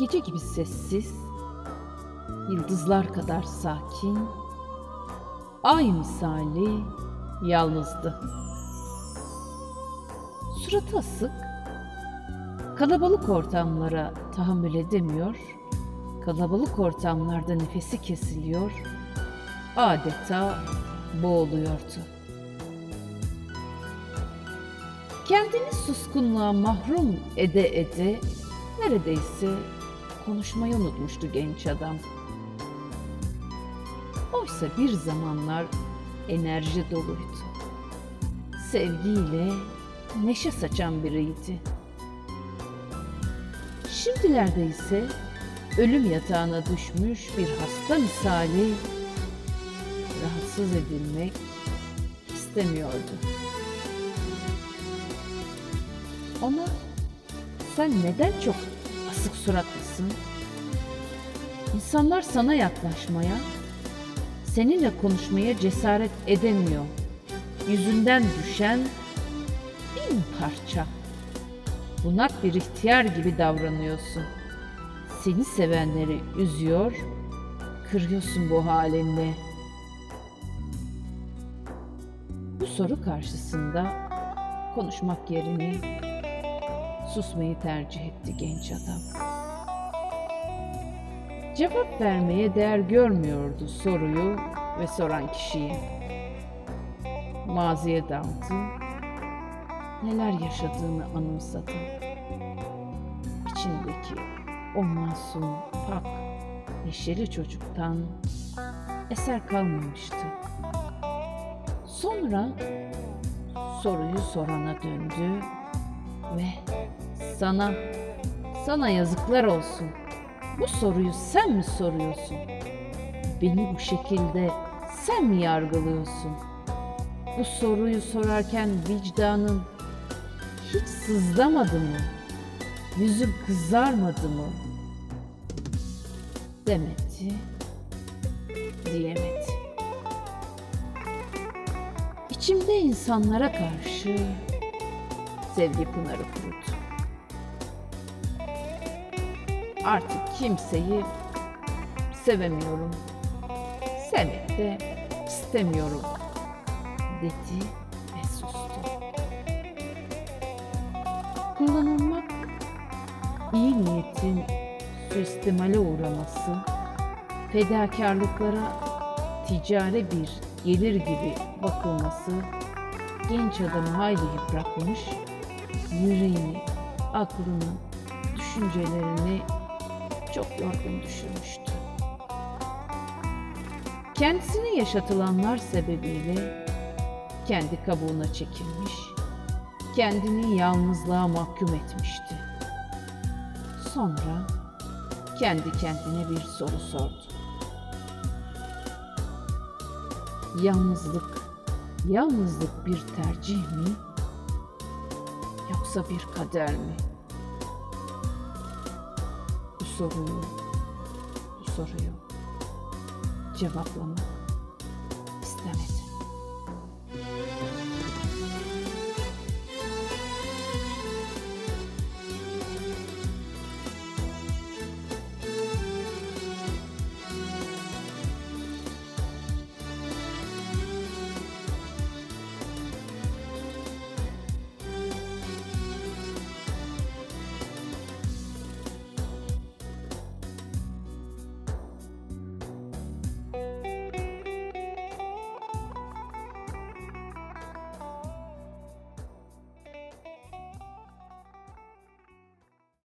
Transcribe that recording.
Gece gibi sessiz, yıldızlar kadar sakin, ay misali yalnızdı. Suratı asık, kalabalık ortamlara tahammül edemiyor, kalabalık ortamlarda nefesi kesiliyor, adeta boğuluyordu. Kendini suskunluğa mahrum ede ede neredeyse konuşmayı unutmuştu genç adam. Oysa bir zamanlar enerji doluydu. Sevgiyle neşe saçan biriydi. Şimdilerde ise ölüm yatağına düşmüş bir hasta misali rahatsız edilmek istemiyordu. Ona sen neden çok asık suratlısın? İnsanlar sana yaklaşmaya, seninle konuşmaya cesaret edemiyor. Yüzünden düşen bin parça. Bunak bir ihtiyar gibi davranıyorsun. Seni sevenleri üzüyor, kırıyorsun bu halinle. Bu soru karşısında konuşmak yerine susmayı tercih etti genç adam. Cevap vermeye değer görmüyordu soruyu ve soran kişiyi. Maziye daldı, neler yaşadığını anımsadı. İçindeki o masum, pak, neşeli çocuktan eser kalmamıştı. Sonra soruyu sorana döndü ve sana, sana yazıklar olsun. Bu soruyu sen mi soruyorsun? Beni bu şekilde sen mi yargılıyorsun? Bu soruyu sorarken vicdanın hiç sızlamadı mı? Yüzün kızarmadı mı? Demedi, diyemedi. İçimde insanlara karşı sevgi pınarı kurudu. Artık kimseyi sevemiyorum. Sevmek de istemiyorum dedi ve sustu. Kullanılmak iyi niyetin suistimale uğraması, fedakarlıklara ticari bir gelir gibi bakılması genç adamı hayli yıpratmış, yüreğini, aklını, düşüncelerini çok yorgun düşürmüştü. Kendisine yaşatılanlar sebebiyle kendi kabuğuna çekilmiş, kendini yalnızlığa mahkum etmişti. Sonra kendi kendine bir soru sordu. Yalnızlık, yalnızlık bir tercih mi? Yoksa bir kader mi? Bu soruyu, bu soruyu cevaplamak istemedi.